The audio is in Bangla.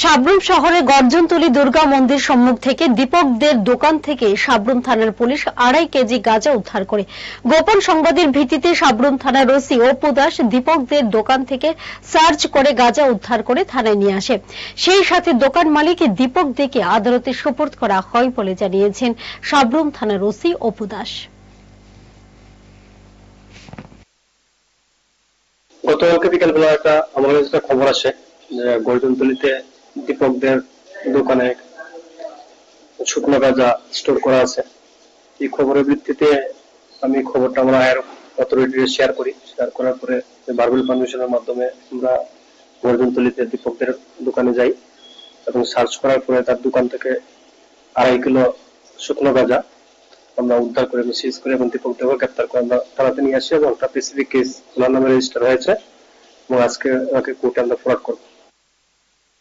সাবরুম শহরে গর্জনতলী দুর্গা মন্দির সম্মুখ থেকে দীপকদের দোকান থেকে সাবরুম থানার পুলিশ আড়াই কেজি গাঁজা উদ্ধার করে। গোপন সংবাদের ভিত্তিতে সাবরুম থানার ওসি অপু দাস দীপকদের দোকান থেকে সার্চ করে গাঁজা উদ্ধার করে থানায় নিয়ে আসে। সেই সাথে দোকান মালিক দীপক দেকে আদালতে সোপর্দ করা হয় বলে জানিয়েছেন সাবরুম থানার ওসি অপু দাস। গতকালকে বিকালবেলা একটা আমার কাছে একটা খবর আসে, যে গর্জনতলিতে দীপকদের দোকানে শুকনো গাঁজা স্টোর করা আছে। এই খবরের ভিত্তিতে আমি খবরটা আমরা হায়ার অথরিটি শেয়ার করি। শেয়ার করার পরে বারবেল ফাউন্ডেশনের মাধ্যমে আমরা গর্জনতলিতে দীপকদের দোকানে যাই এবং সার্চ করার পরে তার দোকান থেকে আড়াই কিলো শুকনো গাঁজা আমরা উদ্ধার করে এবং সিজ করে এবং দীপক দেবকে গ্রেপ্তার করে আমরা থানাতে নিয়ে আসি এবং একটা স্পেসিফিক কেস ওনার নামে রেজিস্টার হয়েছে এবং আজকে ওনাকে কোর্টে আমরা ফরওয়ার্ড করব।